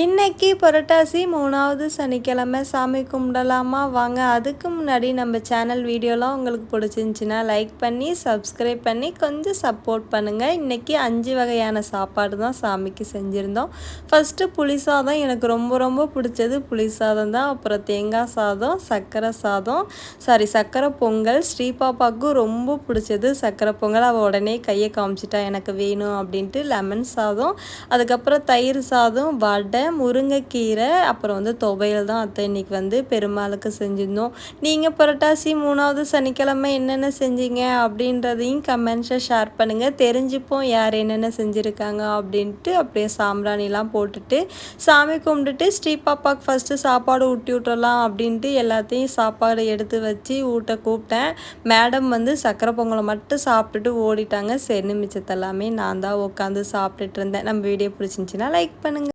இன்னைக்கு புரட்டாசி மூணாவது சனிக்கிழமை. சாமி கும்பிடலாமா? வாங்க அதுக்கு முன்னாடி நம்ம சேனல் வீடியோலாம் உங்களுக்கு பிடிச்சிருந்துச்சின்னா லைக் பண்ணி சப்ஸ்கிரைப் பண்ணி கொஞ்சம் சப்போர்ட் பண்ணுங்கள் இன்றைக்கி அஞ்சு வகையான சாப்பாடு தான் சாமிக்கு செஞ்சுருந்தோம். ஃபஸ்ட்டு புளி சாதம் எனக்கு ரொம்ப ரொம்ப பிடிச்சது. புளி சாதம் தான். அப்புறம் தேங்காய் சாதம் சர்க்கரை சாதம் சாரி சர்க்கரை பொங்கல். ஸ்ரீபாப்பாவுக்கும் ரொம்ப பிடிச்சது சர்க்கரை பொங்கல். அவள் உடனே கையை காமிச்சிட்டா எனக்கு வேணும் அப்படின்ட்டு லெமன் சாதம். அதுக்கப்புறம் தயிர் சாதம் வடை முருங்கைக்கீரை அப்புறம் வந்து துவையல் தான் அத்தை. இன்றைக்கி வந்து பெருமாளுக்கு செஞ்சுருந்தோம். நீங்கள் புரட்டாசி மூணாவது சனிக்கிழமை என்னென்ன செஞ்சீங்க அப்படின்றதையும் கமெண்ட்ஸை ஷேர் பண்ணுங்கள் தெரிஞ்சுப்போம் யார் என்னென்ன செஞ்சுருக்காங்க அப்படின்ட்டு. அப்படியே சாம்பிராணிலாம் போட்டுட்டு சாமி கும்பிட்டுட்டு ஸ்ரீ பாப்பாவுக்கு ஃபஸ்ட்டு சாப்பாடு ஊட்டி விட்டுறலாம் அப்படின்ட்டு எல்லாத்தையும் சாப்பாடு எடுத்து வச்சு ஊட்ட கூப்பிட்டேன். மேடம் வந்து சக்கரை பொங்கலை மட்டும் சாப்பிட்டுட்டு ஓடிட்டாங்க. சரி மிச்சத்தெல்லாமே நான் தான் உட்காந்து சாப்பிட்டுட்டு இருந்தேன். நம்ம வீடியோ பிடிச்சிருந்துச்சின்னா லைக் பண்ணுங்கள்